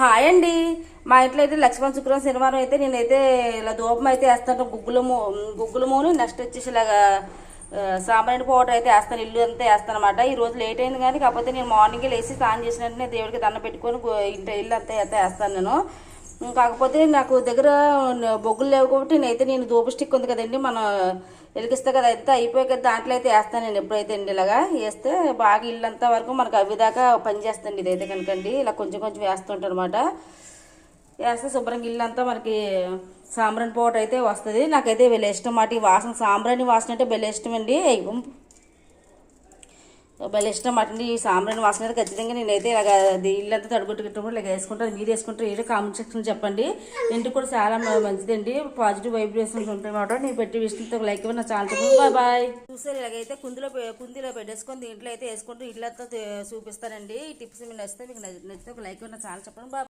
Hi అండి. మా ఇంట్లో అయితే లక్ష్మణ్ శుక్రవారం శనివారం అయితే నేనైతే ఇలా దూపం అయితే వేస్తాను. గుగ్గులము మూ మూను నెక్స్ట్ వచ్చేసి ఇలాగా ఆ, సాంబ్రాణి పౌడర్ అయితే వేస్తాను. ఇల్లు అంతా వేస్తాను అనమాట ఈ రోజు లేట్ అయింది కానీ కాకపోతే నేను మార్నింగ్ లేచి స్నానం చేసిన దేవుడికి దండం పెట్టుకొని గు- ఇంటి ఇల్లు అంతా అయితే వేస్తాను నేను. కాకపోతే నాకు దగ్గర బొగ్గులు లేవు కాబట్టి నేనైతే నేను ధూప స్టిక్ ఉంది కదండి మనం వెలిగిస్తా కదా అయితే అయిపోయాక దాంట్లో అయితే వేస్తాను నేను ఎప్పుడైతే అండి ఇలాగా వేస్తే బాగా ఇల్లు అంతా వరకు మనకు అవి దాకా పనిచేస్తుంది ఇదైతే కనుకండి ఇలా కొంచెం కొంచెం వేస్తుంటాను అనమాట వేస్తే శుభ్రంగా ఇల్లు అంతా మనకి సాంబ్రాణి పౌడర్ అయితే వస్తుంది. నాకైతే వెళ్ళే ఇష్టం. మాట ఈ వాసన సాంబ్రాణి వాసన అంటే భలే ఇష్టం అండి. భలే ఇష్టం మాట ఈ సాంబ్రాణి వాసన అయితే ఖచ్చితంగా నేనైతే ఇలాగ అది ఇల్లు అంతా తడుగుట్టుకుంటాము ఇలా వేసుకుంటాను మీరు వేసుకుంటారు. ఏదో కామెంట్ సెక్షన్ చెప్పండి. ఇంటికి కూడా చాలా మంచిదండి. పాజిటివ్ వైబ్రేషన్స్ ఉంటాయి మాట నేను పెట్టి విషయంతో లైక్ ఇవ్వండి. నా ఛానల్ బాయ్ బాయ్. చూసారు ఇలాగైతే కుందిలో కుందిలో పెట్టేసుకొని దీంట్లో అయితే వేసుకుంటూ ఇల్లంతా చూపిస్తానండి. ఈ టిప్స్ మీకు నచ్చితే మీకు నచ్చితే ఒక లైక్ ఇవ్వండి. నా ఛానల్ చెప్పండి బాయ్.